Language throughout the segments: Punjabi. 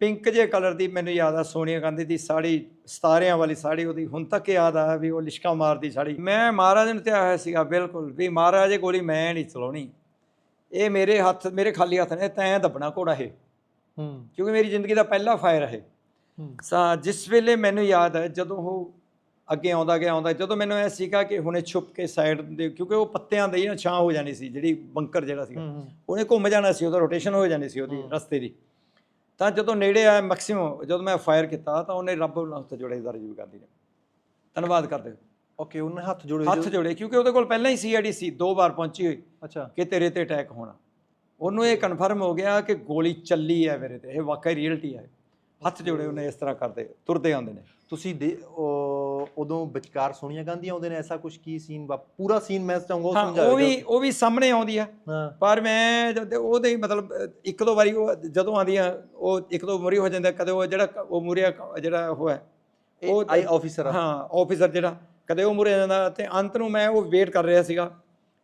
ਪਿੰਕ ਜੇ ਕਲਰ ਦੀ ਮੈਨੂੰ ਯਾਦ ਆ ਸੋਨੀਆ ਗਾਂਧੀ ਦੀ ਸਾੜੀ ਸਤਾਰਿਆਂ ਵਾਲੀ ਸਾੜੀ ਉਹਦੀ। ਹੁਣ ਤੱਕ ਯਾਦ ਆ ਵੀ ਉਹ ਲਿਸ਼ਕਾ ਮਾਰਦੀ ਸਾੜੀ। ਮੈਂ ਮਹਾਰਾਜ ਨੂੰ ਧਿਆਇਆ ਹੋਇਆ ਸੀਗਾ ਬਿਲਕੁਲ ਵੀ ਮਹਾਰਾਜ ਇਹ ਗੋਲੀ ਮੈਂ ਨਹੀਂ ਚਲਾਉਣੀ। ਇਹ ਮੇਰੇ ਹੱਥ ਮੇਰੇ ਖਾਲੀ ਹੱਥ ਨੇ ਤੈਂ ਦੱਬਣਾ ਘੋੜਾ ਇਹ। ਹੂੰ। ਕਿਉਂਕਿ ਮੇਰੀ ਜ਼ਿੰਦਗੀ ਦਾ ਪਹਿਲਾ ਫਾਇਰ ਹੈ। ਸਾ ਜਿਸ ਵੇਲੇ ਮੈਨੂੰ ਯਾਦ ਹੈ ਜਦੋਂ ਉਹ ਅੱਗੇ ਆਉਂਦਾ ਗਿਆ ਆਉਂਦਾ ਜਦੋਂ ਮੈਨੂੰ ਇਹ ਸੀਗਾ ਕਿ ਹੁਣੇ ਛੁਪ ਕੇ ਸਾਈਡ ਦੇ ਕਿਉਂਕਿ ਉਹ ਪੱਤਿਆਂ ਦੇ ਹੀ ਨਾ ਛਾਂ ਹੋ ਜਾਣੀ ਸੀ ਜਿਹੜੀ ਬੰਕਰ ਜਿਹੜਾ ਹੂੰ ਉਹਨੇ ਘੁੰਮ ਜਾਣਾ ਸੀ ਉਹਦਾ ਰੋਟੇਸ਼ਨ ਹੋ ਜਾਣੀ ਸੀ ਉਹਦੀ ਰਸਤੇ ਦੀ। ਤਾਂ ਜਦੋਂ ਨੇੜੇ ਆਇਆ ਮੈਕਸਿਮਮ ਜਦੋਂ ਮੈਂ ਫਾਇਰ ਕੀਤਾ ਤਾਂ ਉਹਨੇ ਰੱਬ ਨਾਲ ਹੱਥ ਜੋੜੇ ਦਰਜੀਵ ਗਾਂਧੀ ਨੇ। ਧੰਨਵਾਦ ਕਰਦੇ ਓਕੇ ਉਹਨੇ ਹੱਥ ਜੋੜੇ ਹੱਥ ਜੋੜੇ ਕਿਉਂਕਿ ਉਹਦੇ ਕੋਲ ਪਹਿਲਾਂ ਹੀ ਸੀਆਈਡੀ ਸੀ ਦੋ ਵਾਰ ਪਹੁੰਚੀ ਹੋਈ। ਅੱਛਾ। ਕਿ ਤੇਰੇ ਤੇ ਅਟੈਕ ਹੋਣਾ। ਉਹਨੂੰ ਇਹ ਕਨਫਰਮ ਹੋ ਗਿਆ ਕਿ ਗੋਲੀ ਚੱਲੀ ਹੈ ਮੇਰੇ ਤੇ ਇਹ ਵਾਕਈ ਰੀਅਲਟੀ ਹੈ। ਹੱਥ ਜੋੜੇ ਉਹਨੇ ਇਸ ਤਰ੍ਹਾਂ ਕਰਦੇ ਤੁਰਦੇ ਆਉਂਦੇ ਨੇ। ਤੁਸੀਂ ਦੇ ਉਹ- ਉਦੋਂ ਵਿਚਕਾਰ ਸੋਨੀਆ ਗਾਂਧੀ ਆਉਂਦੇ ਨੇ ਐਸਾ ਕੁਝ ਕੀ ਸੀਨ ਪੂਰਾ ਸੀਨ ਮੈਂ ਚਾਹੂੰਗਾ ਉਹ ਹਾਂ ਸਮਝਾਓ ਉਹ ਵੀ ਉਹ ਵੀ ਸਾਹਮਣੇ ਆਉਂਦੀ ਆ। ਹਾਂ। ਪਰ ਮੈਂ ਜਦ ਉਹਦੇ ਹੀ ਮਤਲਬ ਅਹ, ਇੱਕ ਦੋ ਵਾਰੀ ਉਹ ਜਦੋਂ ਆਉਂਦੀਆਂ ਉਹ ਇੱਕ ਦੋ ਵਾਰੀ ਹੋ ਜਾਂਦਾ ਕਦੇ ਉਹ ਜਿਹੜਾ ਕ- ਉਹ ਮੁਰਿਆ ਜਿਹੜਾ ਉਹ ਹੈ ਉਹ ਆਈ ਆਫੀਸਰ ਆ। ਹਾਂ ਆਫੀਸਰ ਜਿਹੜਾ ਕਦੇ ਉਹ ਮੁਰੇ ਜਾਂਦਾ ਤੇ ਅੰਤ ਨੂੰ ਮੈਂ ਉਹ ਵੇਟ ਕਰ ਰਿਹਾ ਸੀਗਾ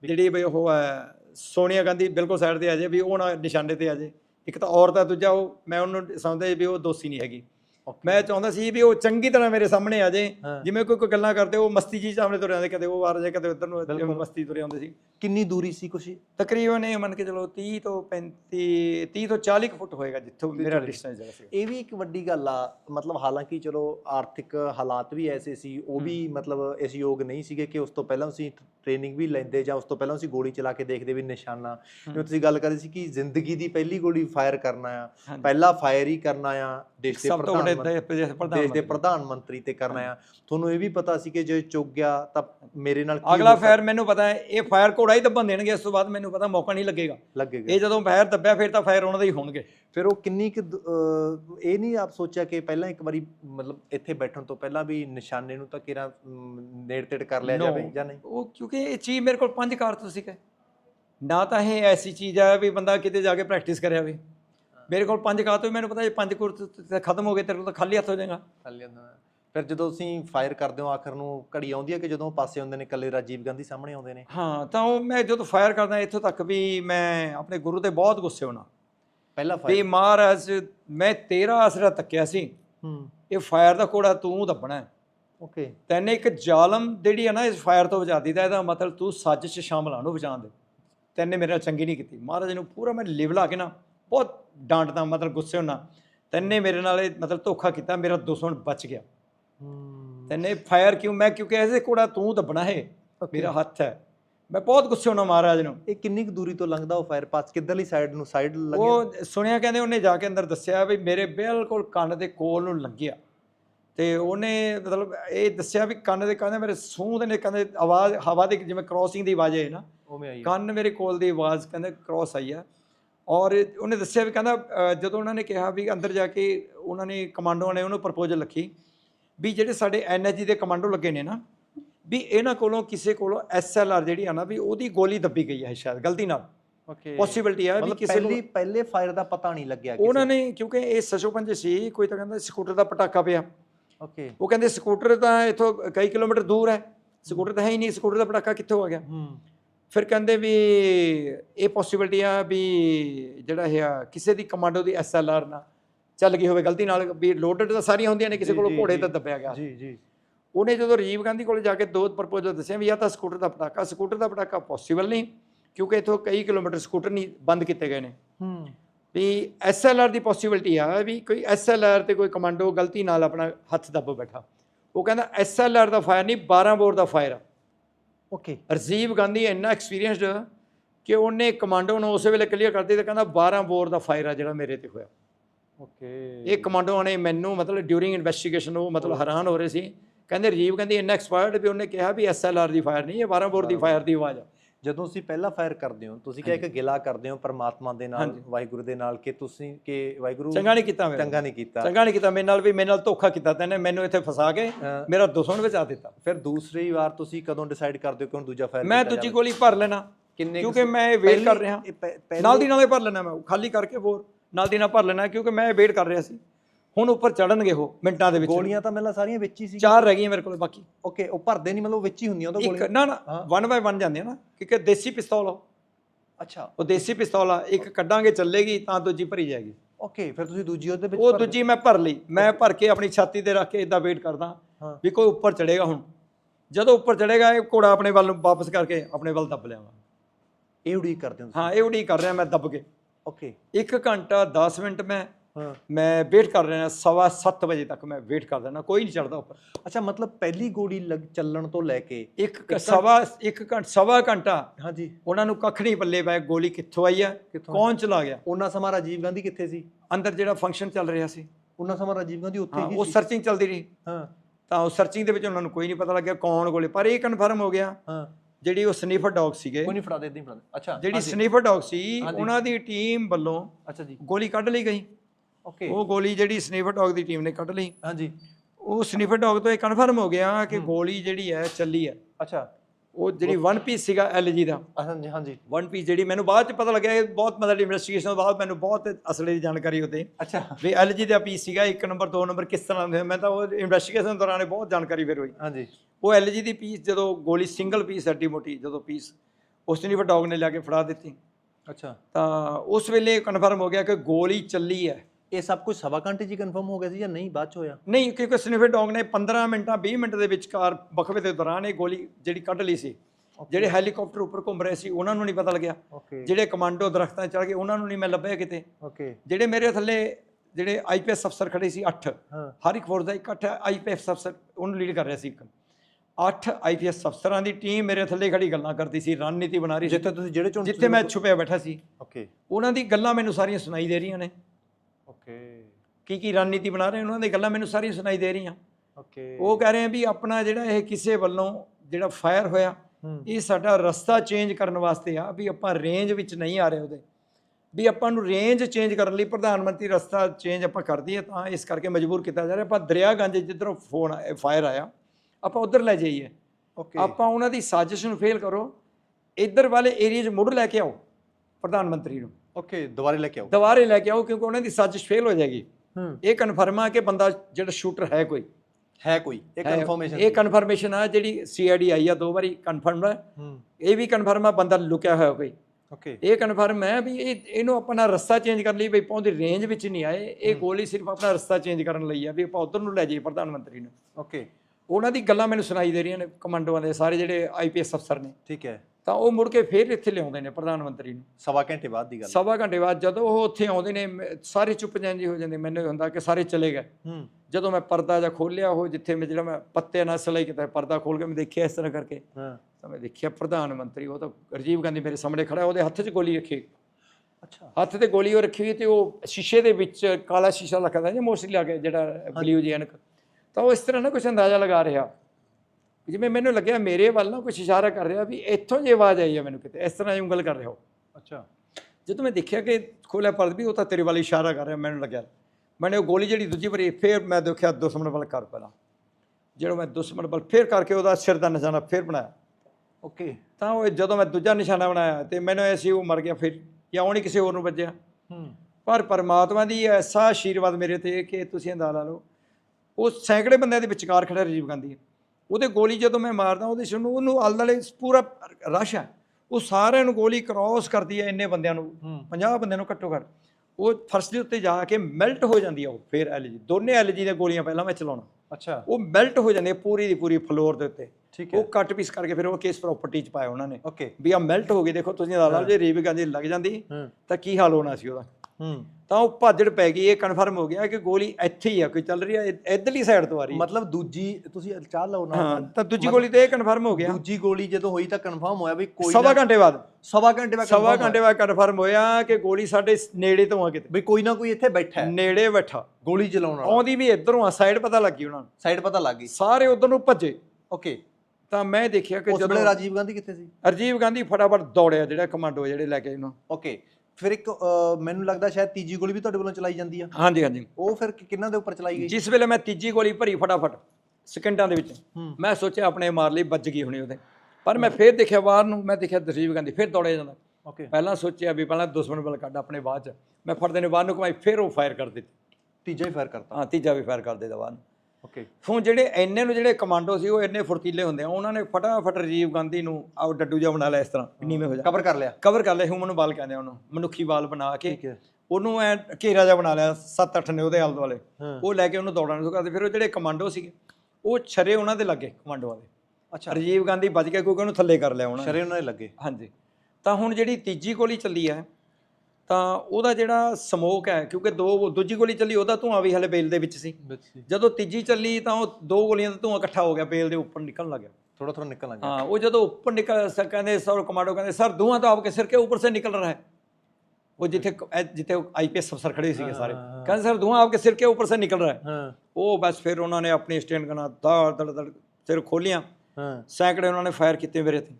ਜਿਹੜੀ ਵੀ ਉਹ ਹੈ ਸੋਨੀਆ ਗਾਂਧੀ ਬਿਲਕੁਲ ਸਾਈਡ ਤੇ ਆ ਜਾਏ ਵੀ ਉਹ ਨਾ ਨਿਸ਼ਾਨੇ ਤੇ ਆ ਜਾਏ ਇੱਕ ਤਾਂ ਔਰਤ ਹੈ ਦੂਜਾ ਉਹ ਮੈਂ ਉਹਨੂੰ ਸਮਝਦਾ ਵੀ ਉਹ ਦੋਸ਼ੀ ਨਹੀਂ ਹੈਗੀ। ਮੈਂ ਚਾਹੁੰਦਾ ਸੀ ਵੀ ਉਹ ਚੰਗੀ ਤਰ੍ਹਾਂ ਮੇਰੇ ਸਾਹਮਣੇ ਆ ਜਾਏ ਹਾਂ। ਜਿਵੇਂ ਕੋਈ ਕੋਈ ਗੱਲਾਂ ਕਰਦੇ ਉਹ ਮਸਤੀ ਜੀ ਸਾਹਮਣੇ ਤੁਰੇ ਆਉਂਦੇ ਕਦੇ ਉਹ ਆ ਜਾਏ ਕਦੇ ਉਧਰ ਨੂੰ। ਮਸਤੀ ਤੁਰੇ ਆਉਂਦੇ ਸੀ। ਕਿੰਨੀ ਦੂਰੀ ਸੀ ਕੁਛ ਤਕਰੀਬਨ ਇਹ ਮੰਨ ਕੇ ਚਲੋ 30 ਤੋਂ 35 30 ਤੋਂ 40 ਕੁ ਫੁੱਟ ਹੋਏਗਾ ਜਿੱਥੋਂ ਮੇਰਾ ਡਿਸਟੈਂਸ ਜਿਹੜਾ ਸੀ ਇਹ ਵੀ ਇੱਕ ਵੱਡੀ ਗੱਲ ਆ ਮਤਲਬ ਹਾਲਾਂਕਿ ਚਲੋ ਆਰਥਿਕ ਹਾਲਾਤ ਵੀ ਐਸੇ ਸੀ ਉਹ ਵੀ ਮਤਲਬ ਇਸ ਯੋਗ ਨਹੀਂ ਸੀਗੇ ਕਿ ਉਸ ਤੋਂ ਪਹਿਲਾਂ ਅਸੀਂ ਟ੍ਰੇਨਿੰਗ ਵੀ ਲੈਂਦੇ ਜਾਂ ਉਸ ਤੋਂ ਪਹਿਲਾਂ ਅਸੀਂ ਗੋਲੀ ਚਲਾ ਕੇ ਦੇਖਦੇ ਵੀ ਨਿਸ਼ਾਨਾ। ਜਿਵੇਂ ਤੁਸੀਂ ਗੱਲ ਕਰਦੇ ਸੀ ਕਿ ਜ਼ਿੰਦਗੀ ਦੀ ਪਹਿਲੀ ਗੋਲੀ ਫਾਇਰ ਕਰਨਾ ਆ। ਪਹਿਲਾ ਫਾਇਰ ਹੀ ਕਰਨਾ ਆ ਦੇਸ਼ ਦੇ ਸਭ ਤੋਂ ਵੱਡੇ ਪ੍ਰਧਾਨ ਮੰਤਰੀ- ਦੇਸ਼ ਪ੍ਰਧਾਨ ਦੇਸ਼ ਦੇ। ਪ੍ਰਧਾਨ ਮੰਤਰੀ ਤੇ ਕਰਨਾ ਆ। ਤੁਹਾਨੂੰ ਇਹ ਵੀ ਪਤਾ ਸੀ ਕਿ ਜੇ ਚੁੱਕ ਗਿਆ ਤਾਂ ਮੇਰੇ ਨਾਲ ਕੀ ਅਗਲਾ ਫਾਇਰ ਮੈਨੂੰ ਪਤਾ ਹੈ ਇਹ ਫਾਇਰ ਘੋੜਾ ਹੀ ਦੱਬਣ ਦੇਣਗੇ ਇਸ ਤੋਂ ਬਾਅਦ ਮੈਨੂੰ ਪਤਾ ਮੌਕਾ ਨਹੀਂ ਲੱਗੇਗਾ। ਲੱਗੇਗਾ। ਇਹ ਜਦੋਂ ਫਾਇਰ ਦੱਬਿਆ ਫਿਰ ਤਾਂ ਫਾਇਰ ਉਹਨਾਂ ਦੇ ਹੀ ਹੋਣਗੇ। ਫਿਰ ਉਹ ਕਿੰਨੀ ਕੁ ਇਹ ਨਹੀਂ ਆਪ ਸੋਚਿਆ ਕਿ ਪਹਿਲਾਂ ਇੱਕ ਵਾਰੀ ਮਤਲਬ ਇੱਥੇ ਬੈਠਣ ਤੋਂ ਪਹਿਲਾਂ ਵੀ ਨਿਸ਼ਾਨੇ ਨੂੰ ਤਾਂ ਕਿਰਾ ਨੇੜ ਤੇੜ ਕਰ ਲਿਆ. ਜਾਵੇ ਜਾਂ ਨਹੀਂ? ਉਹ ਕਿਉਂਕਿ ਇਹ ਚੀਜ਼ ਮੇਰੇ ਕੋਲ ਪੰਜ ਕਾਰਤੂਸ ਸੀਗੇ ਨਾ ਤਾਂ ਇਹ ਐਸੀ ਚੀਜ਼ ਹੈ ਵੀ ਬੰਦਾ ਕਿਤੇ ਜਾ ਕੇ ਪ੍ਰੈਕਟਿਸ ਕਰਿਆ ਹੋਵੇ। ਮੇਰੇ ਕੋਲ ਪੰਜ ਕਾਰਤੂਸ ਮੈਨੂੰ ਪਤਾ ਇਹ ਪੰਜ ਕਾਰਤੂਸ ਤੇ ਖਤਮ ਹੋ ਗਏ ਤੇਰੇ ਕੋਲ ਤਾਂ ਖਾਲੀ ਹੱਥ ਹੋ ਜਾਏਗਾ। ਚੱਲ ਜਾਂਦਾ ਫਿਰ ਜਦੋਂ ਅਸੀਂ ਫਾਇਰ ਕਰਦੇ ਹਾਂ ਆਖਰ ਨੂੰ ਘੜੀ ਆਉਂਦੀ ਹੈ ਕਿ ਜਦੋਂ ਪਾਸੇ ਆਉਂਦੇ ਨੇ ਕੱਲੇ ਰਾਜੀਵ ਗਾਂਧੀ ਸਾਹਮਣੇ ਆਉਂਦੇ ਨੇ? ਹਾਂ ਤਾਂ ਉਹ ਮੈਂ ਜਦੋਂ ਫਾਇਰ ਕਰਦਾ ਇੱਥੋਂ ਤੱਕ ਵੀ ਮੈਂ ਆਪਣੇ ਗੁਰੂ ਤੇ ਬਹੁਤ ਗੁੱਸੇ ਹੋਣਾ। ਪਹਿਲਾ ਵੀ ਫਾਇਰ ਮਹਾਰਾਜ ਮੈਂ ਤੇਰਾ ਆਸਰਾ ਤੱਕਿਆ ਸੀ। ਹੂੰ। ਇਹ ਫਾਇਰ ਦਾ ਕੋੜਾ ਤੂੰ ਦੱਬਣਾ ਹੈ। ਓਕੇ ਤੈਨੇ ਇੱਕ ਜ਼ਾਲਮ ਜਿਹੜੀ ਹੈ ਨਾ ਇਸ ਫਾਇਰ ਤੋਂ ਬਚਾ ਦਿੱਤਾ ਇਹਦਾ ਮਤਲਬ ਤੂੰ ਸਾਜ਼ਿਸ਼ 'ਚ ਸ਼ਾਮਲ ਆ ਨੂੰ ਬਚਾਉਣ ਦੇ। ਤੈਨੇ ਮੇਰੇ ਨਾਲ ਚੰਗੀ ਨਹੀਂ ਕੀਤੀ। ਮਹਾਰਾਜ ਨੂੰ ਪੂਰਾ ਮੈਂ ਲਿਵ ਲਾ ਕੇ ਨਾ ਬਹੁਤ ਡਾਂਟਦਾ ਮਤਲਬ ਗੁੱਸੇ ਹੋਣਾ ਤੈਨੇ ਮੇਰੇ ਨਾਲ ਇਹ ਮਤਲਬ ਧੋਖਾ ਕੀਤਾ ਮੇਰਾ ਦੁਸ਼ਮਣ ਬਚ ਗਿਆ। ਤੈਨੇ ਫਾਇਰ ਕਿਉਂ ਮੈਂ ਕਿਉਂਕਿ ਐਸੇ ਕੋੜਾ ਤੂੰ ਦੱਬਣਾ ਹੈ ਮੇਰਾ ਹੱਥ ਹੈ। ਮੈਂ ਬਹੁਤ ਗੁੱਸੇ ਹੋਣਾ ਮਹਾਰਾਜ ਨੂੰ। ਇਹ ਕਿੰਨੀ ਕੁ ਦੂਰੀ ਤੋਂ ਲੰਘਦਾ ਉਹ ਫਾਇਰ? ਪਾਸ ਕਿੱਧਰਲੀ ਸਾਈਡ ਨੂੰ ਸਾਈਡ ਲੱਗਿਆ ਉਹ ਸੁਣਿਆ ਕਹਿੰਦੇ ਉਹਨੇ ਜਾ ਕੇ ਅੰਦਰ ਦੱਸਿਆ ਵੀ ਮੇਰੇ ਬਿਲਕੁਲ ਕੰਨ ਦੇ ਕੋਲ ਨੂੰ ਲੱਗਿਆ। ਤੇ ਉਹਨੇ ਮਤਲਬ ਇਹ ਦੱਸਿਆ ਵੀ ਕੰਨ ਦੇ ਕਹਿੰਦੇ ਮੇਰੇ ਸੂਹ ਦੇ ਨੇ ਕਹਿੰਦੇ ਆਵਾਜ਼ ਹਵਾ ਦੀ ਜਿਵੇਂ ਕ੍ਰੋਸਿੰਗ ਦੀ ਆਵਾਜ਼ ਹੈ ਨਾ। ਉਵੇਂ ਆਈ ਕੰਨ ਮੇਰੇ ਕੋਲ ਦੀ ਆਵਾਜ਼ ਕਹਿੰਦੇ ਕ੍ਰੋਸ ਆਈ ਆ। ਔਰ ਉਹਨੇ ਦੱਸਿਆ ਵੀ ਕਹਿੰਦਾ ਜਦੋਂ ਉਹਨਾਂ ਨੇ ਕਿਹਾ ਵੀ ਅੰਦਰ ਜਾ ਕੇ ਉਹਨਾਂ ਨੇ ਕਮਾਂਡੋਆਂ ਨੇ ਉਹਨੂੰ ਪ੍ਰਪੋਜ਼ਲ ਰੱਖੀ ਵੀ ਜਿਹੜੇ ਸਾਡੇ ਐਨਐਚਜੀ ਦੇ ਕਮਾਂਡੋ ਲੱਗੇ ਨੇ ਨਾ ਵੀ ਇਹਨਾਂ ਕੋਲੋਂ ਕਿਸੇ ਕੋਲੋਂ ਐਸਐਲਆਰ ਜਿਹੜੀ ਆ ਨਾ ਵੀ ਉਹਦੀ ਗੋਲੀ ਦੱਬੀ ਗਈ ਹੈ ਸ਼ਾਇਦ ਗਲਤੀ ਨਾਲ। ਓਕੇ ਪੋਸਿਬਿਲਿਟੀ ਆ ਵੀ ਕਿਸੇ ਪਹਿਲੀ ਪਹਿਲੇ ਫਾਇਰ ਦਾ ਪਤਾ ਨਹੀਂ ਲੱਗਿਆ ਕਿਸੇ ਉਹਨਾਂ ਨੇ ਕਿਉਂਕਿ ਇਹ ਸਸ਼ੋਪਨ ਚ ਸੀ ਕੋਈ ਤਾਂ ਕਹਿੰਦਾ ਸਕੂਟਰ ਦਾ ਪਟਾਕਾ ਪਿਆ। ਓਕੇ ਉਹ ਕਹਿੰਦੇ ਸਕੂਟਰ ਤਾਂ ਇਥੋਂ ਕਈ ਕਿਲੋਮੀਟਰ ਦੂਰ ਹੈ ਸਕੂਟਰ ਤਾਂ ਹੈ ਹੀ ਨਹੀਂ ਸਕੂਟਰ ਦਾ ਪਟਾਕਾ ਕਿੱਥੋਂ ਆ ਗਿਆ? ਹੂੰ। ਫਿਰ ਕਹਿੰਦੇ ਵੀ ਇਹ ਪੋਸਿਬਿਲਿਟੀ ਆ ਵੀ ਜਿਹੜਾ ਇਹ ਆ ਕਿਸੇ ਦੀ ਕਮਾਂਡੋ ਦੀ ਐਸਐਲਆਰ ਨਾਲ ਚੱਲ ਗਈ ਹੋਵੇ ਗਲਤੀ ਨਾਲ ਵੀ ਲੋਡਡ ਤਾਂ ਸਾਰੀਆਂ ਹੁੰਦੀਆਂ ਨੇ ਕਿਸੇ ਜੀ, ਕੋਲ ਜੀ, ਘੋੜੇ ਜੀ। ਤਾਂ ਦੱਬਿਆ ਗਿਆ। ਜੀ ਜੀ। ਉਹਨੇ ਜਦੋਂ ਰਾਜੀਵ ਗਾਂਧੀ ਕੋਲ ਜਾ ਕੇ ਦੋ ਪ੍ਰਪੋਜ਼ਲ ਦੱਸਿਆ ਵੀ ਆ ਤਾਂ ਸਕੂਟਰ ਦਾ ਪਟਾਕਾ ਸਕੂਟਰ ਦਾ ਪਟਾਕਾ ਪੋਸੀਬਲ ਨਹੀਂ ਕਿਉਂਕਿ ਇਥੋਂ ਕਈ ਕਿਲੋਮੀਟਰ ਸਕੂਟਰ ਨਹੀਂ ਬੰਦ ਕੀਤੇ ਗਏ ਨੇ। ਹੂੰ। ਵੀ ਐਸਐਲਆਰ ਦੀ ਪੋਸਿਬਿਲਿਟੀ ਆ ਵੀ ਕੋਈ ਐਸਐਲਆਰ ਤੇ ਕੋਈ ਕਮਾਂਡੋ ਗਲਤੀ ਨਾਲ ਆਪਣਾ ਹੱਥ ਦੱਬ ਬੈਠਾ। ਉਹ ਕਹਿੰਦਾ ਐਸਐਲਆਰ ਦਾ ਫਾਇਰ ਨਹੀਂ 12 ਬੋਰ ਦਾ ਫਾਇਰ ਆ। ਓਕੇ ਰਾਜੀਵ ਗਾਂਧੀ ਇੰਨਾ ਐਕਸਪੀਰੀਅੰਸਡ ਕਿ ਉਹਨੇ ਕਮਾਂਡੋ ਨੂੰ ਉਸੇ ਵੇਲੇ ਕਲੀਅਰ ਕਰਦੀ ਤੇ ਕਹਿੰਦਾ 12 ਬੋਰ ਦਾ ਫਾਇਰ ਆ ਜਿਹੜਾ ਮੇਰੇ ਤੇ ਹੋਇਆ। ਓਕੇ ਇਹ ਕਮਾਂਡੋਆਂ ਨੇ ਮੈਨੂੰ ਮਤਲਬ ਡਿਊਰਿੰਗ ਇਨਵੈਸਟੀਗੇਸ਼ਨ ਉਹ ਮਤਲਬ ਹੈਰਾਨ ਹੋ ਰਹੇ ਸੀ। ਕਹਿੰਦੇ ਰਾਜੀਵ ਗਾਂਧੀ ਇੰਨਾ ਐਕਸਪਰਟ ਵੀ ਉਹਨੇ ਕਿਹਾ ਵੀ ਐਸਐਲਆਰ ਦੀ ਫਾਇਰ ਨਹੀਂ ਇਹ 12 ਬੋਰ ਦੀ ਫਾਇਰ ਦੀ ਆਵਾਜ਼ ਆ। ਜਦੋਂ ਤੁਸੀਂ ਪਹਿਲਾ ਫਾਇਰ ਕਰਦੇ ਹੋ ਤੁਸੀਂ ਕਿਹਾ ਇੱਕ ਗਿਲਾ ਕਰਦੇ ਹੋ ਪਰਮਾਤਮਾ ਦੇ ਨਾਲ। ਵਾਹਿਗੁਰੂ ਦੇ ਨਾਲ ਕਿ ਤੁਸੀਂ ਕਿ ਵਾਹਿਗੁਰੂ ਚੰਗਾ ਨਹੀਂ ਕੀਤਾ ਮੇਰਾ ਚੰਗਾ ਨਹੀਂ ਕੀਤਾ। ਚੰਗਾ ਨਹੀਂ ਕੀਤਾ ਮੇਰੇ ਨਾਲ ਵੀ ਮੇਰੇ ਨਾਲ ਧੋਖਾ ਕੀਤਾ ਤੈਨੇ ਮੈਨੂੰ ਇੱਥੇ ਫਸਾ ਕੇ ਮੇਰਾ ਦੁਸ਼ਮਣ ਬਚਾ ਦਿੱਤਾ। ਫਿਰ ਦੂਸਰੀ ਵਾਰ ਤੁਸੀਂ ਕਦੋਂ ਡਿਸਾਈਡ ਕਰਦੇ ਹੋ ਕਿ ਹੁਣ ਦੂਜਾ ਫਾਇਰ ਮੈਂ ਦੂਜੀ ਗੋਲੀ ਭਰ ਲੈਣਾ ਕਿੰਨੇ ਕਿਉਂਕਿ ਮੈਂ ਵੇਟ ਕਰ ਰਿਹਾ। ਇਹ ਨਾਲ ਦੀ ਨਾਲੇ ਭਰ ਲੈਣਾ ਮੈਂ ਖਾਲੀ ਕਰਕੇ ਬੋਰ ਨਾਲ ਦੀ ਨਾਲ ਭਰ ਲੈਣਾ ਕਿਉਂਕਿ ਮੈਂ ਵੇਟ ਕਰ ਰਿਹਾ ਸੀ। ਹੁਣ ਉੱਪਰ ਚੜਨਗੇ ਉਹ ਮਿੰਟਾਂ ਦੇ ਵਿੱਚ। ਗੋਲੀਆਂ ਤਾਂ ਮੈਨੂੰ ਸਾਰੀਆਂ ਵਿੱਚ ਹੀ ਸੀ। ਚਾਰ ਰਹਿ ਗਈਆਂ ਮੇਰੇ ਕੋਲ ਬਾਕੀ। ਓਕੇ ਉਹ ਭਰਦੇ ਨਹੀਂ ਮਤਲਬ ਵਿੱਚ ਹੀ ਹੁੰਦੀਆਂ ਉਹ ਤਾਂ ਇੱਕ ਗੋਲੀਆਂ ਨਾ ਨਾ। 1 ਬਾਈ 1 ਜਾਂਦੇ ਆ ਨਾ। ਕਿਉਂਕਿ ਦੇਸੀ ਪਿਸਤੌਲ ਆ। ਅੱਛਾ। ਉਹ ਦੇਸੀ ਪਿਸਤੌਲ ਆ ਇੱਕ ਕੱਢਾਂਗੇ ਚੱਲੇਗੀ ਤਾਂ ਦੂਜੀ ਭਰੀ ਜਾਏਗੀ। ਓਕੇ ਫਿਰ ਤੁਸੀਂ ਦੂਜੀ ਉਹਦੇ ਵਿੱਚ ਉਹ। ਦੂਜੀ ਮੈਂ ਭਰ ਲਈ। ਮੈਂ ਭਰ ਕੇ ਆਪਣੀ ਛਾਤੀ ਤੇ ਰੱਖ ਕੇ ਇਦਾਂ ਵੇਟ ਕਰਦਾ। ਵੀ ਕੋਈ ਉੱਪਰ ਚੜੇਗਾ ਹੁਣ। ਜਦੋਂ ਉੱਪਰ ਚੜੇਗਾ ਇਹ ਘੋੜਾ ਆਪਣੇ ਵੱਲ ਨੂੰ ਵਾਪਸ ਕਰਕੇ ਆਪਣੇ ਵੱਲ ਦੱਬ ਲਿਆਵਾਂ ਇਹ ਉਡੀਕ ਕਰਦੇ ਹੋ ਹਾਂ ਇਹ ਉਡੀਕ ਕਰ ਰਿਹਾ ਮੈਂ ਦੱਬ ਕੇ। ਓਕੇ। 1 ਘੰਟਾ 10 ਮਿੰਟ ਮੈਂ ਮੈਂ ਵੇਟ ਕਰ ਰਿਹਾ ਸਵਾ 7 ਵਜੇ ਤੱਕ ਮੈਂ ਵੇਟ ਕਰ ਦੇਣਾ ਕੋਈ ਨਹੀਂ ਚੜਦਾ ਉੱਪਰ। ਅੱਛਾ ਮਤਲਬ ਪਹਿਲੀ ਗੋਲੀ ਲੱਗ- ਚੱਲਣ ਤੋਂ ਲੈ ਕੇ ਇੱਕ ਸਵਾ ਇੱਕ ਘੰਟਾ ਸਵਾ ਘੰਟਾ ਹਾਂਜੀ। ਉਹਨਾਂ ਨੂੰ ਕੱਖ ਨਹੀਂ ਪੱਲੇ ਪਿਆ ਗੋਲੀ ਕਿੱਥੋਂ ਆਈ ਆ? ਕਿੱਥੋਂ? ਕੌਣ ਚਲਾ ਗਿਆ? ਉਹਨਾਂ ਸਮਾਂ ਰਾਜੀਵ ਗਾਂਧੀ ਕਿੱਥੇ ਸੀ? ਅੰਦਰ ਜਿਹੜਾ ਫੰਕਸ਼ਨ ਚੱਲ ਰਿਹਾ ਸੀ। ਉਹਨਾਂ ਸਮਾਂ ਰਾਜੀਵ ਗਾਂਧੀ ਉੱਥੇ ਹਾਂ ਹੀ ਉਹ ਸੀ। ਸਰਚਿੰਗ ਚੱਲਦੀ ਰਹੀ। ਹਾਂ। ਤਾਂ ਉਹ ਸਰਚਿੰਗ ਦੇ ਵਿੱਚ ਉਹਨਾਂ ਨੂੰ ਕੋਈ ਨਹੀਂ ਪਤਾ ਲੱਗਿਆ ਕੌਣ ਗੋਲੀ ਪਰ ਇਹ ਕਨਫਰਮ ਹੋ ਗਿਆ ਹਾਂ। ਜਿਹੜੀ ਉਹ ਸਨੀਫਰ ਡੌਗ ਸੀਗੇ। ਕੋਈ ਨਹੀਂ ਫੜਾ ਦੇ ਇਦਾਂ ਹੀ ਫੜਾ ਦੇ। ਅੱਛਾ ਜਿਹੜੀ ਹਾਂਜੀ, ਸਨੀਫਰ ਡੌਗ ਸੀ ਹਾਂਜੀ। ਉਹਨਾਂ ਦੀ ਟੀਮ ਵੱਲੋਂ ਅੱਛਾ ਜੀ। ਗੋਲੀ ਕੱਢ ਲਈ ਗਈ। ਓਕੇ ਉਹ ਗੋਲੀ ਜਿਹੜੀ ਸਨੀਫਰ ਡੌਗ ਦੀ ਟੀਮ ਨੇ ਕੱਢ ਲਈ। ਹਾਂਜੀ। ਉਹ ਸਨੀਫਰ ਡੌਗ ਤੋਂ ਇਹ ਕਨਫਰਮ ਹੋ ਗਿਆ ਕਿ ਗੋਲੀ ਜਿਹੜੀ ਹੈ ਚੱਲੀ ਹੈ। ਅੱਛਾ। ਉਹ ਜਿਹੜੀ ਵਨ ਪੀਸ ਸੀਗਾ ਐਲਜੀ ਦਾ। ਹਾਂਜੀ ਹਾਂਜੀ। ਵਨ ਪੀਸ ਜਿਹੜੀ ਮੈਨੂੰ ਬਾਅਦ ਚ ਪਤਾ ਲੱਗਿਆ ਇਹ ਬਹੁਤ ਮਤਲਬ ਇਨਵੈਸਟੀਗੇਸ਼ਨ ਤੋਂ ਬਾਅਦ ਮੈਨੂੰ ਬਹੁਤ ਅਸਲੇ ਦੀ ਜਾਣਕਾਰੀ ਉਤੇ। ਅੱਛਾ। ਵੀ ਐਲਜੀ ਦਾ ਪੀਸ ਸੀਗਾ ਇੱਕ ਨੰਬਰ ਦੋ ਨੰਬਰ ਕਿਸ ਤਰ੍ਹਾਂ ਦੇ ਮੈਂ ਤਾਂ ਉਹ ਇਨਵੈਸਟੀਗੇਸ਼ਨ ਦੌਰਾਨ ਬਹੁਤ ਜਾਣਕਾਰੀ ਫਿਰ ਹੋਈ। ਹਾਂਜੀ। ਉਹ ਐਲਜੀ ਦੀ ਪੀਸ ਜਦੋਂ ਗੋਲੀ ਸਿੰਗਲ ਪੀਸ ਐਡੀ ਮੋਟੀ ਜਦੋਂ ਪੀਸ ਉਸ ਨੇ ਫਿਰ ਡੌਗ ਨੇ ਲਿਆ ਕੇ ਫੜਾ ਦਿੱਤੀ। ਅੱਛਾ। ਤਾਂ ਉਸ ਵੇਲੇ ਕਨਫਰਮ ਹੋ ਗਿਆ ਕਿ ਗੋਲੀ ਚੱਲੀ ਹੈ। ਇਹ ਸਭ ਕੁਝ ਸਵਾ ਘੰਟੇ 'ਚ ਹੀ ਕਨਫਰਮ ਹੋ ਗਿਆ ਸੀ ਜਾਂ ਨਹੀਂ ਬਾਅਦ 'ਚ ਹੋਇਆ? ਨਹੀਂ ਕਿਉਂਕਿ ਸਨਿਫਰ ਡੌਗ ਨੇ 15 ਮਿੰਟਾਂ 20 ਮਿੰਟ ਦੇ ਵਿਚਕਾਰ ਬਖਵੇ ਦੇ ਦੌਰਾਨ ਇਹ ਗੋਲੀ ਜਿਹੜੀ ਕੱਢ ਲਈ ਸੀ ਜਿਹੜੇ ਹੈਲੀਕਾਪਟਰ ਉੱਪਰ ਘੁੰਮ ਰਹੇ ਸੀ ਉਹਨਾਂ ਨੂੰ ਨਹੀਂ ਪਤਾ ਲੱਗਿਆ। ਜਿਹੜੇ ਕਮਾਂਡੋ ਦਰਖਤਾਂ ਚੜ੍ਹ ਗਏ ਉਹਨਾਂ ਨੂੰ ਨਹੀਂ ਮੈਂ ਲੱਭਿਆ ਕਿਤੇ। ਓਕੇ ਜਿਹੜੇ ਮੇਰੇ ਥੱਲੇ ਜਿਹੜੇ ਆਈਪੀਐਸ ਅਫਸਰ ਖੜੇ ਸੀ 8 ਹਾਂ। ਹਰ ਇੱਕ ਫੋਰਸ ਦਾ ਇੱਕ ਅੱਠ ਆਈਪੀਐਸ ਅਫਸਰ ਉਹਨੂੰ ਲੀਡ ਕਰ ਰਿਹਾ ਸੀ ਇੱਕ। 8 ਆਈਪੀਐਸ ਅਫਸਰਾਂ ਦੀ ਟੀਮ ਮੇਰੇ ਥੱਲੇ ਖੜੀ ਗੱਲਾਂ ਕਰਦੀ ਸੀ ਰਣਨੀਤੀ ਬਣਾ ਰਹੀ ਸੀ। ਜਿੱਥੇ ਤੁਸੀਂ ਜਿਹੜੇ ਚੋਂ ਜਿੱਥੇ ਮੈਂ ਛੁਪਿਆ ਬੈਠਾ ਸੀ। ਓਕੇ ਉਹਨਾਂ ਦੀ ਗੱਲਾਂ ਮੈਨੂੰ ਸਾਰੀਆਂ ਸੁਣਾਈ ਦੇ ਰਹੀਆਂ ਨੇ। ਓਕੇ ਕੀ ਕੀ ਰਣਨੀਤੀ ਬਣਾ ਰਹੇ ਉਹਨਾਂ ਦੀ ਗੱਲਾਂ ਮੈਨੂੰ ਸਾਰੀਆਂ ਸੁਣਾਈ ਦੇ ਰਹੀਆਂ। ਓਕੇ ਉਹ ਕਹਿ ਰਹੇ ਆ ਵੀ ਆਪਣਾ ਜਿਹੜਾ ਇਹ ਕਿਸੇ ਵੱਲੋਂ ਜਿਹੜਾ ਫਾਇਰ ਹੋਇਆ ਇਹ ਸਾਡਾ ਰਸਤਾ ਚੇਂਜ ਕਰਨ ਵਾਸਤੇ ਆ ਵੀ ਆਪਾਂ ਰੇਂਜ ਵਿੱਚ ਨਹੀਂ ਆ ਰਹੇ ਉਹਦੇ। ਵੀ ਆਪਾਂ ਨੂੰ ਰੇਂਜ ਚੇਂਜ ਕਰਨ ਲਈ ਪ੍ਰਧਾਨ ਮੰਤਰੀ ਰਸਤਾ ਚੇਂਜ ਆਪਾਂ ਕਰ ਦਈਏ ਤਾਂ ਇਸ ਕਰਕੇ ਮਜਬੂਰ ਕੀਤਾ ਜਾ ਰਿਹਾ। ਆਪਾਂ ਦਰਿਆਗੰਜ ਜਿੱਧਰੋਂ ਫੋਨ ਫਾਇਰ ਆਇਆ ਆਪਾਂ ਉਧਰ ਲੈ ਜਾਈਏ। ਓਕੇ ਆਪਾਂ ਉਹਨਾਂ ਦੀ ਸਾਜ਼ਿਸ਼ ਨੂੰ ਫੇਲ ਕਰੋ ਇੱਧਰ ਵਾਲੇ ਏਰੀਆ 'ਚ ਮੁੜ ਲੈ ਕੇ ਆਓ ਪ੍ਰਧਾਨ ਮੰਤਰੀ ਨੂੰ। ਓਕੇ ਦੁਬਾਰੇ ਲੈ ਕੇ ਆਓ। ਦੁਬਾਰੇ ਲੈ ਕੇ ਆਓ ਕਿਉਂਕਿ ਉਹਨਾਂ ਦੀ ਸਾਜ਼ਿਸ਼ ਫੇਲ ਹੋ ਜਾਏਗੀ। ਹੂੰ। ਇਹ ਕਨਫਰਮ ਆ ਕਿ ਬੰਦਾ ਜਿਹੜਾ ਸ਼ੂਟਰ ਹੈ ਕੋਈ। ਹੈ ਕੋਈ। ਇਹ। ਕਨਫਰਮੇਸ਼ਨ ਇਹ ਕਨਫਰਮੇਸ਼ਨ ਆ ਜਿਹੜੀ ਸੀਆਈਡੀ ਆਈ ਆ ਦੋ ਵਾਰੀ ਕਨਫਰਮ ਹੈ ਹੂੰ। ਇਹ ਵੀ ਕਨਫਰਮ ਆ ਬੰਦਾ ਲੁਕਿਆ ਹੋਇਆ ਕੋਈ। ਓਕੇ ਇਹ ਕਨਫਰਮ ਹੈ ਵੀ ਇਹ ਇਹਨੂੰ ਆਪਣਾ ਰਸਤਾ ਚੇਂਜ ਕਰਨ ਲਈ ਵੀ ਪਹੁੰਚਦੀ ਰੇਂਜ ਵਿੱਚ ਨਹੀਂ ਆਏ। ਇਹ ਗੋਲੀ ਸਿਰਫ ਆਪਣਾ ਰਸਤਾ ਚੇਂਜ ਕਰਨ ਲਈ ਆ ਵੀ ਆਪਾਂ ਉਧਰ ਨੂੰ ਲੈ ਜਾਈਏ ਪ੍ਰਧਾਨ ਮੰਤਰੀ ਨੂੰ। ਓਕੇ ਉਹਨਾਂ ਦੀ ਗੱਲਾਂ ਮੈਨੂੰ ਸੁਣਾਈ ਦੇ ਰਹੀਆਂ ਨੇ ਕਮਾਂਡੋਆਂ ਦੇ ਸਾਰੇ ਜਿਹੜੇ ਆਈਪੀਐਸ ਅਫਸਰ ਨੇ। ਠੀਕ ਹੈ। ਤਾਂ ਉਹ ਮੁੜ ਕੇ ਫੇਰ ਇੱਥੇ ਲਿਆਉਂਦੇ ਨੇ ਪ੍ਰਧਾਨ ਮੰਤਰੀ ਨੂੰ। ਸਵਾ ਘੰਟੇ ਬਾਅਦ ਦੀ ਗੱਲ ਸਵਾ ਘੰਟੇ ਬਾਅਦ ਜਦੋਂ ਉਹ ਉੱਥੇ ਆਉਂਦੇ ਨੇ ਮੈਂ- ਸਾਰੇ ਚੁੱਪ ਜਾਂਦੇ ਹੋ ਜਾਂਦੇ ਮੈਨੂੰ ਹੁੰਦਾ ਕਿ ਸਾਰੇ ਚਲੇ ਗਏ। ਹੂੰ। ਜਦੋਂ ਮੈਂ ਪਰਦਾ ਜਾਂ ਖੋਲਿਆ ਉਹ ਜਿੱਥੇ ਮੈਂ ਜਿਹੜਾ ਮੈਂ ਪੱਤੇ ਨਾਲ ਸਲਾਈ ਕੀਤਾ ਪਰਦਾ ਖੋਲ ਕੇ ਮੈਂ ਦੇਖਿਆ ਇਸ ਤਰ੍ਹਾਂ ਕਰਕੇ। ਹਾਂ। ਤਾਂ ਮੈਂ ਦੇਖਿਆ ਪ੍ਰਧਾਨ ਮੰਤਰੀ ਉਹ ਤਾਂ ਰਾਜੀਵ ਗਾਂਧੀ ਮੇਰੇ ਸਾਹਮਣੇ ਖੜਾ ਉਹਦੇ ਹੱਥ 'ਚ ਗੋਲੀ ਰੱਖੀ। ਅੱਛਾ। ਹੱਥ ਤੇ ਗੋਲੀ ਉਹ ਰੱਖੀ ਹੋਈ ਤੇ ਉਹ ਸ਼ੀਸ਼ੇ ਦੇ ਵਿੱਚ ਕਾਲਾ ਸ਼ੀਸ਼ਾ ਲੱਗਦਾ ਜੀ ਮੋਸਟਲੀ ਲਾ ਕੇ ਜਿਹੜਾ ਬਲੂ ਜੀ ਐਨਕ। ਤਾਂ ਉਹ ਇਸ ਤਰ੍ਹਾਂ ਨਾ ਕੁਝ ਅੰਦਾਜ਼ਾ ਲਗਾ ਰਿਹਾ। ਜਿਵੇਂ ਮੈਨੂੰ ਲੱਗਿਆ ਮੇਰੇ ਵੱਲ ਨਾ ਕੁਝ ਇਸ਼ਾਰਾ ਕਰ ਰਿਹਾ ਵੀ ਇੱਥੋਂ ਜੇ ਆਵਾਜ਼ ਆਈ ਹੈ ਮੈਨੂੰ ਕਿਤੇ ਇਸ ਤਰ੍ਹਾਂ ਉਂਗਲ ਕਰ ਰਿਹਾ ਉਹ। ਅੱਛਾ। ਜਦੋਂ ਮੈਂ ਦੇਖਿਆ ਕਿ ਖੋਲਿਆ ਪਰਦ ਵੀ ਉਹ ਤਾਂ ਤੇਰੇ ਵੱਲ ਇਸ਼ਾਰਾ ਕਰ ਰਿਹਾ ਮੈਨੂੰ ਲੱਗਿਆ। ਮੈਨੇ ਉਹ ਗੋਲੀ ਜਿਹੜੀ ਦੂਜੀ ਵਾਰੀ ਫੇਰ ਮੈਂ ਦੇਖਿਆ ਦੁਸ਼ਮਣ ਵੱਲ ਕਰ ਪਹਿਲਾਂ। ਜਿਹੜਾ ਮੈਂ ਦੁਸ਼ਮਣ ਵੱਲ ਫੇਰ ਕਰਕੇ ਉਹਦਾ ਸਿਰ ਦਾ ਨਿਸ਼ਾਨਾ ਫੇਰ ਬਣਾਇਆ। ਓਕੇ। ਤਾਂ ਉਹ ਜਦੋਂ ਮੈਂ ਦੂਜਾ ਨਿਸ਼ਾਨਾ ਬਣਾਇਆ ਤੇ ਮੈਨੂੰ ਐਸੀ ਉਹ ਮਰ ਗਿਆ ਫਿਰ ਜਾਂ ਨਹੀਂ ਕਿਸੇ ਹੋਰ ਨੂੰ ਵੱਜਿਆ। ਹੂੰ। ਪਰ ਪਰਮਾਤਮਾ ਦੀ ਐਸਾ ਆਸ਼ੀਰਵਾਦ ਮੇਰੇ ਤੇ ਕਿ ਤੁਸੀਂ ਅੰਦਾਜ਼ਾ ਲਾ ਲਓ ਉਹ ਸੈਂਕੜੇ ਬੰਦਿਆਂ ਦੇ ਵਿਚਕਾਰ ਖੜਾ ਰਾਜੀਵ ਗਾਂਧੀ ਉਹਦੇ ਗੋਲੀ ਜਦੋਂ ਮੈਂ ਮਾਰਦਾ ਉਹਦੇ ਸੁਣੂ ਉਹਨੂੰ ਆਲੇ ਦੁਆਲੇ ਪੂਰਾ ਰਸ਼ ਹੈ। ਉਹ ਸਾਰਿਆਂ ਨੂੰ ਗੋਲੀ ਕ੍ਰਾਸ ਕਰਦੀ ਹੈ ਇੰਨੇ ਬੰਦਿਆਂ ਨੂੰ। ਹੂੰ। 50 ਬੰਦਿਆਂ ਨੂੰ ਘੱਟੋ ਘੱਟ। ਉਹ ਫਰਸ਼ ਦੇ ਉੱਤੇ ਜਾ ਕੇ ਮੈਲਟ ਹੋ ਜਾਂਦੀ ਹੈ ਉਹ ਫਿਰ ਐਲਜੀ ਦੋਨੇ ਐਲਜੀ ਦੀਆਂ ਗੋਲੀਆਂ ਪਹਿਲਾਂ ਮੈਂ ਚਲਾਉਣਾ। ਅੱਛਾ। ਉਹ ਮੈਲਟ ਹੋ ਜਾਂਦੀ ਹੈ ਪੂਰੀ ਦੀ ਪੂਰੀ ਫਲੋਰ ਦੇ ਉੱਤੇ। ਠੀਕ ਹੈ। ਉਹ ਕੱਟ ਪੀਸ ਕਰਕੇ ਫਿਰ ਉਹ ਕੇਸ ਪ੍ਰਾਪਰਟੀ ਚ ਪਾਇਆ ਉਹਨਾਂ ਨੇ। ਓਕੇ ਵੀ ਆ ਮੈਲਟ ਹੋ ਗਈ ਦੇਖੋ ਤੁਸੀਂ ਲਾਓ ਜੇ ਰੀਵ ਗਾਂਧੀ ਲੱਗ ਜਾਂਦੀ ਤਾਂ ਕੀ ਹਾਲ ਹੋਣਾ ਸੀ ਉਹਦਾ? ਹੂੰ। ਤਾਂ ਉਹ ਭਾਜੜ ਪੈ ਗਈ ਇਹ ਕਨਫਰਮ ਹੋ ਗਿਆ ਕਿ ਗੋਲੀ ਇੱਥੇ ਹੀ ਆ ਕੋਈ ਚੱਲ ਰਹੀ ਆ ਇੱਧਰਲੀ ਸਾਈਡ ਤੋਂ ਆ ਰਹੀ ਹੈ ਮਤਲਬ ਦੂਜੀ ਤੁਸੀਂ ਚਾਹ ਲਓ ਨਾ। ਤਾਂ ਦੂਜੀ ਗੋਲੀ ਤੇ ਇਹ ਕਨਫਰਮ ਹੋ ਗਿਆ। ਦੂਜੀ ਗੋਲੀ ਜਦੋਂ ਹੋਈ ਤਾਂ ਕਨਫਰਮ ਹੋਇਆ ਵੀ ਕੋਈ ਸਵਾ ਘੰਟੇ ਬਾਅਦ। ਸਵਾ ਘੰਟੇ ਬਾਅਦ ਸਵਾ ਘੰਟੇ ਬਾਅਦ ਕਨਫਰਮ ਹੋਇਆ ਕਿ ਗੋਲੀ ਸਾਡੇ ਨੇੜੇ ਤੋਂ ਆ ਕਿਤੇ। ਵੀ ਕੋਈ ਨਾ ਕੋਈ ਇੱਥੇ ਬੈਠਾ ਹੈ। ਨੇੜੇ ਬੈਠਾ। ਗੋਲੀ ਚਲਾਉਣ ਵਾਲਾ। ਆਉਂਦੀ ਵੀ ਇੱਧਰੋਂ ਆ ਸਾਈਡ ਪਤਾ ਲੱਗੀ ਉਹਨਾਂ ਨੂੰ। ਸਾਈਡ ਪਤਾ ਲੱਗ ਗਈ। ਸਾਰੇ ਉਧਰ ਨੂੰ ਭੱਜੇ। ਓਕੇ ਤਾਂ ਮੈਂ ਦੇਖਿਆ ਕਿ ਜਦੋਂ ਰਾਜੀਵ ਗਾਂਧੀ ਕਿੱਥੇ ਸੀ? ਰਾਜੀਵ ਗਾਂਧੀ ਫਟਾਫਟ ਦੌੜਿਆ ਜਿਹੜਾ ਕਮਾਂਡੋ ਜਿਹੜੇ ਲੈ ਕੇ ਇਹਨੂੰ ਓਕੇ ਫਿਰ ਇੱਕ ਮੈਨੂੰ ਲੱਗਦਾ ਸ਼ਾਇਦ ਤੀਜੀ ਗੋਲੀ ਵੀ ਤੁਹਾਡੇ ਵੱਲੋਂ ਚਲਾਈ ਜਾਂਦੀ ਆ। ਹਾਂਜੀ ਹਾਂਜੀ। ਉਹ ਫਿਰ ਕਿ- ਕਿਹਨਾਂ ਦੇ ਉੱਪਰ ਚਲਾਈ ਗਈ? ਜਿਸ ਵੇਲੇ ਮੈਂ ਤੀਜੀ ਗੋਲੀ ਭਰੀ ਫਟਾਫਟ ਸਕਿੰਟਾਂ ਦੇ ਵਿੱਚ ਹੂੰ। ਮੈਂ ਸੋਚਿਆ ਆਪਣੇ ਮਾਰ ਲਈ ਵੱਜ ਗਈ ਹੋਣੀ ਉਹਦੇ। ਪਰ ਮੈਂ ਫੇਰ ਦੇਖਿਆ ਬਾਹਰ ਨੂੰ ਮੈਂ ਦੇਖਿਆ ਰਾਜੀਵ ਗਾਂਧੀ ਫੇਰ ਦੌੜਿਆ ਜਾਂਦਾ। ਓਕੇ। ਪਹਿਲਾਂ ਸੋਚਿਆ ਵੀ ਪਹਿਲਾਂ ਦੁਸ਼ਮਣ ਵੱਲ ਕੱਢ ਆਪਣੇ ਬਾਅਦ ਚ। ਮੈਂ ਫੜਦੇ ਨੇ ਬਾਹਰ ਨੂੰ ਕਮਾਈ ਫੇਰ ਉਹ ਫਾਇਰ ਕਰ ਦਿੱਤੀ। ਤੀਜਾ ਹੀ ਫਾਇਰ ਕਰਤਾ। ਹਾਂ ਤੀਜਾ ਵੀ ਫਾਇਰ ਕਰ ਦਿੱਤਾ ਬਾਹਰ ਨੂੰ। ਓਕੇ ਹੁਣ ਜਿਹੜੇ ਇੰਨੇ ਨੂੰ ਜਿਹੜੇ ਕਮਾਂਡੋ ਸੀ ਉਹ ਇੰਨੇ ਫੁਰਤੀਲੇ ਹੁੰਦੇ ਆ ਉਹਨਾਂ ਨੇ ਫਟਾਫਟ ਰਾਜੀਵ ਗਾਂਧੀ ਨੂੰ ਆਉ ਡੱਡੂ ਜਿਹਾ ਬਣਾ ਲਿਆ ਇਸ ਤਰ੍ਹਾਂ ਨੀਵੇਂ ਹੋ ਜਾ। ਕਵਰ ਕਰ ਲਿਆ। ਕਵਰ ਕਰ ਲਿਆ ਹਿਊਮਨ ਬਾਲ ਕਹਿੰਦੇ ਆ ਉਹਨੂੰ ਮਨੁੱਖੀ ਬਾਲ ਬਣਾ ਕੇ। ਠੀਕ ਹੈ। ਉਹਨੂੰ ਐ ਘੇਰਾ ਜਿਹਾ ਬਣਾ ਲਿਆ 7-8 ਨੇ ਉਹਦੇ ਆਲੇ ਦੁਆਲੇ। ਉਹ ਲੈ ਕੇ ਉਹਨੂੰ ਦੌੜਾਂ ਨੂੰ ਕਰਦੇ ਫਿਰ ਉਹ ਜਿਹੜੇ ਕਮਾਂਡੋ ਸੀਗੇ ਉਹ ਛਰੇ ਉਹਨਾਂ ਦੇ ਲੱਗੇ ਕਮਾਂਡੋਆਂ ਦੇ ਅੱਛਾ। ਰਾਜੀਵ ਗਾਂਧੀ ਬਚ ਗਿਆ ਕਿਉਂਕਿ ਉਹਨੂੰ ਥੱਲੇ ਕਰ ਲਿਆ ਉਹਨਾਂ ਨੇ। ਸ਼ਰੇ ਉਹਨਾਂ ਦੇ ਲੱਗੇ। ਹਾਂਜੀ। ਤਾਂ ਹੁਣ ਜਿਹੜੀ ਤੀਜੀ ਗੋਲੀ ਚੱਲੀ ਹੈ ਤਾਂ ਉਹਦਾ ਜਿਹੜਾ ਸਮੋਕ ਹੈ ਕਿਉਂਕਿ ਦੋ ਦੂਜੀ ਗੋਲੀ ਚੱਲੀ ਉਹਦਾ ਧੂਆਂ ਵੀ ਹਲੇ ਬੇਲ ਦੇ ਵਿੱਚ ਸੀ। ਜਦੋਂ ਤੀਜੀ ਚੱਲੀ ਤਾਂ ਉਹ ਦੋ ਗੋਲੀਆਂ ਦਾ ਧੂਆਂ ਇਕੱਠਾ ਹੋ ਗਿਆ ਬੇਲ ਦੇ ਉੱਪਰ ਨਿਕਲਣ ਲੱਗਿਆ ਥੋੜਾ ਥੋੜਾ ਨਿਕਲਣ ਲੱਗਾ ਹਾਂ ਉਹ ਜਦੋਂ ਉੱਪਰ ਨਿਕਲ ਕਹਿੰਦੇ ਸਰ ਕਮਾਂਡੋ ਕਹਿੰਦੇ ਸਰ ਧੂਆਂ ਤਾਂ ਆਪਕੇ ਸਿਰ ਕੇ ਉੱਪਰ ਸੇ ਨਿਕਲ ਰਿਹਾ ਹੈ। ਉਹ ਜਿੱਥੇ ਜਿੱਥੇ ਆਈਪੀਐਸ ਅਫਸਰ ਖੜੇ ਸੀਗੇ ਸਾਰੇ। ਕਹਿੰਦੇ ਸਰ ਧੂਆਂ ਆਪਕੇ ਸਿਰ ਕੇ ਉੱਪਰ ਸੇ ਨਿਕਲ ਰਿਹਾ ਹੈ। ਉਹ ਬਸ ਫਿਰ ਉਹਨਾਂ ਨੇ ਆਪਣੀ ਸਟੈਂਡ ਕਨਾ ਦੜ ਦੜ ਦੜ ਸਿਰ ਖੋਲੀਆਂ ਸੈਂਕੜੇ ਉਹਨਾਂ ਨੇ ਫਾਇਰ ਕੀਤੇ ਮੇਰੇ ਤੇ।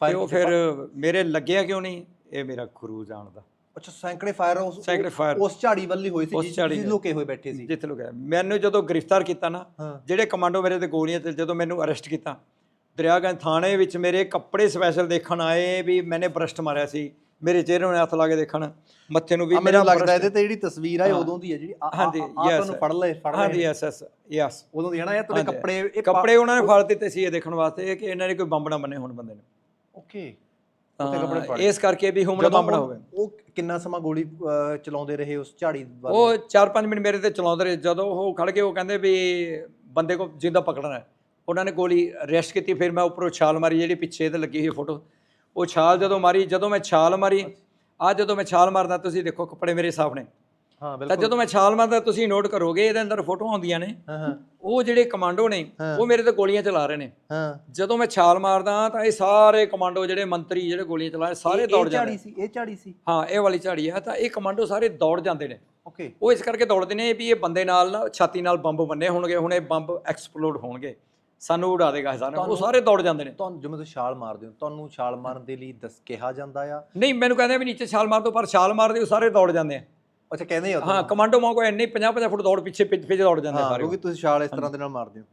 ਫਾਇਰ ਉਹ ਫਿਰ ਮੇਰੇ ਲੱਗਿਆ ਕਿਉਂ ਨਹੀਂ? ਇਹ ਮੇਰਾ ਗੁਰੂ ਜਾਣਦਾ। ਅੱਛਾ ਸੈਂਕੜੇ ਫਾਇਰ ਉਸ ਸੈਂਕੜੇ fire। ਉਸ ਝਾੜੀ ਵੱਲੀ ਹੋਈ ਸੀ ਉਸ ਜਿਸ ਝਾੜੀ ਜਿਸ ਦੇ। ਲੁਕੇ ਹੋਏ ਬੈਠੇ ਸੀ? ਜਿੱਥੇ ਲੋਕ ਮੈਨੂੰ ਜਦੋਂ ਗ੍ਰਿਫਤਾਰ ਕੀਤਾ ਨਾ ਹਾਂ। ਜਿਹੜੇ ਕਮਾਂਡੋ ਮੇਰੇ ਤੇ ਗੋਲੀਆਂ ਤੇ ਜਦੋਂ ਮੈਨੂੰ ਅਰੈਸਟ ਕੀਤਾ ਦਰਿਆਗੰਜ ਥਾਣੇ ਵਿੱਚ ਮੇਰੇ ਕੱਪੜੇ ਸਪੈਸ਼ਲ ਦੇਖਣ ਆਏ ਵੀ ਮੈਨੇ ਬਰਸਟ ਮਾਰਿਆ ਸੀ ਮੇਰੇ ਚਿਹਰੇ ਨੂੰ ਹੱਥ ਲਾ ਕੇ ਦੇਖਣ ਮੱਥੇ ਨੂੰ ਵੀ ਆ ਮੈਨੂੰ ਲੱਗਦਾ ਇਹਦੇ ਤੇ ਜਿਹੜੀ ਤਸਵੀਰ ਆ ਇਹ ਹਾਂ। ਉਦੋਂ ਦੀ ਹੈ ਜਿਹੜੀ। ਆ- ਆ- ਹਾਂਜੀ, ਆ yes, ਤੁਹਾਨੂੰ ਫੜ ਲਏ ਫੜ ਹਾਂਜੀ ਲਏ। ਯੈਸ ਯੈਸ ਯੈਸ ਉਦੋਂ ਦੀ ਹੈ ਨਾ ਇਹ ਤੁਹਾਡੇ ਕੱਪੜੇ ਇਹ ਕੱਪੜੇ ਉਹਨਾਂ ਨੇ ਫੜ ਦਿੱਤੇ ਸੀ ਇਹ ਦੇਖਣ ਵਾਸਤੇ ਕਿ ਇਹਨਾਂ ਨੇ ਕੋਈ ਬੰਬ ਨਾ ਬੰਨੇ ਹੁਣ ਬੰਦੇ ਨੇ। ਓਕੇ ਤਾਂ ਕੱਪੜੇ ਫੜ ਇਸ ਕਰਕੇ ਵੀ ਹੁਣ ਬੰਬ ਨਾ ਹੋਵੇ। ਉਹ ਕਿੰਨਾ ਸਮਾਂ ਗੋਲੀ ਅਹ, ਚਲਾਉਂਦੇ ਰਹੇ ਉਸ ਝਾੜੀ ਵੱਲ? ਉਹ 4-5 ਮਿੰਟ ਮੇਰੇ ਤੇ ਚਲਾਉਂਦੇ ਰਹੇ। ਜਦੋਂ ਉਹ ਖੜ ਗਏ ਉਹ ਕਹਿੰਦੇ ਵੀ ਬੰਦੇ ਕੋ ਜਿੰਦਾ ਪਕੜਨਾ ਹੈ। ਉਹਨਾਂ ਨੇ ਗੋਲੀ ਰੈਸਟ ਕੀਤੀ ਫਿਰ ਮੈਂ ਉੱਪਰੋਂ ਛਾਲ ਮਾਰੀ ਜਿਹੜੀ ਪਿੱਛੇ ਇਹਦੇ ਲੱਗੀ ਹੋਈ ਫੋਟੋ। ਉਹ ਛਾਲ ਜਦੋਂ ਮਾਰੀ ਜਦੋਂ ਮੈਂ ਛਾਲ ਮਾਰੀ ਆ ਜਦੋਂ ਮੈਂ ਛਾਲ ਮਾਰਦਾ ਤੁਸੀਂ ਦੇਖੋ ਕੱਪੜੇ ਮੇਰੇ ਸਾਫ਼ ਨੇ। ਹਾਂ ਤਾਂ ਬਿਲਕੁਲ। ਜਦੋਂ ਮੈਂ ਛਾਲ ਮਾਰਦਾ ਤੁਸੀਂ ਨੋਟ ਕਰੋਗੇ ਇਹਦੇ ਅੰਦਰ ਫੋਟੋਆਂ ਆਉਂਦੀਆਂ ਨੇ। ਹਾਂ ਹਾਂ। ਉਹ ਜਿਹੜੇ ਕਮਾਂਡੋ ਨੇ ਉਹ ਮੇਰੇ ਤੇ ਗੋਲੀਆਂ ਚਲਾ ਰਹੇ ਨੇ। ਹਾਂ। ਜਦੋਂ ਮੈਂ ਛਾਲ ਮਾਰਦਾ ਤਾਂ ਇਹ ਸਾਰੇ ਕਮਾਂਡੋ ਜਿਹੜੇ ਮੰਤਰੀ ਜਿਹੜੇ ਗੋਲੀਆਂ ਚਲਾ ਰਹੇ ਸਾਰੇ ਇਹ- ਦੌੜ ਇਹ ਜਾਂਦੇ ਝਾੜੀ ਸੀ ਇਹ ਝਾੜੀ ਸੀ? ਹਾਂ ਇਹ ਵਾਲੀ ਝਾੜੀ ਆ ਤਾਂ ਇਹ ਕਮਾਂਡੋ ਸਾਰੇ ਦੌੜ ਜਾਂਦੇ ਨੇ। ਓਕੇ ਉਹ ਇਸ ਕਰਕੇ ਦੌੜਦੇ ਨੇ ਵੀ ਇਹ ਬੰਦੇ ਨਾਲ ਨਾ ਛਾਤੀ ਨਾਲ ਬੰਬ ਬੰਨੇ ਹੋਣਗੇ ਹੁਣ ਇਹ ਬੰਬ ਐਕਸਪਲੋਡ ਹੋਣਗੇ। ਸਾਨੂੰ ਉਡਾ ਦੇਗਾ ਇਹ ਸਾਰਾ। ਉਹ ਸਾਰੇ ਦੌੜ ਜਾਂਦੇ ਨੇ। ਤੁਹਾਨੂੰ ਜਿਵੇਂ ਤੁਸੀਂ ਛਾਲ ਮਾਰਦੇ ਹੋ ਤੁਹਾਨੂੰ ਛਾਲ ਮਾਰਨ ਦੇ ਲਈ ਦੱਸ ਕਿਹਾ ਜਾਂਦਾ ਆ? ਨਹੀਂ ਮੈਨੂੰ ਕਹਿੰਦੇ ਵੀ ਨੀਚੇ ਛਾਲ ਮਾਰ ਦੋ ਪਰ ਛਾਲ ਮਾਰਦੇ ਉਹ ਸਾਰੇ ਦੌੜ ਜਾਂਦੇ ਆ। ਅੱਛਾ ਕਹਿੰਦੇ ਆ ਹਾਂ ਕਮਾਂਡੋ ਮਾ ਕੋਈ ਇੰਨੇ 50 50 ਫੁੱਟ ਦੌੜ ਪਿੱਛੇ ਪਿੱਛੇ ਦੌੜ ਜਾਂਦੇ ਹਾਂ ਸਾਰੇ ਕਿਉਂਕਿ ਤੁਸੀਂ ਛਾਲ ਇਸ ਤਰ੍ਹਾਂ ਦੇ ਨਾਲ ਮਾਰਦੇ ਹੋ।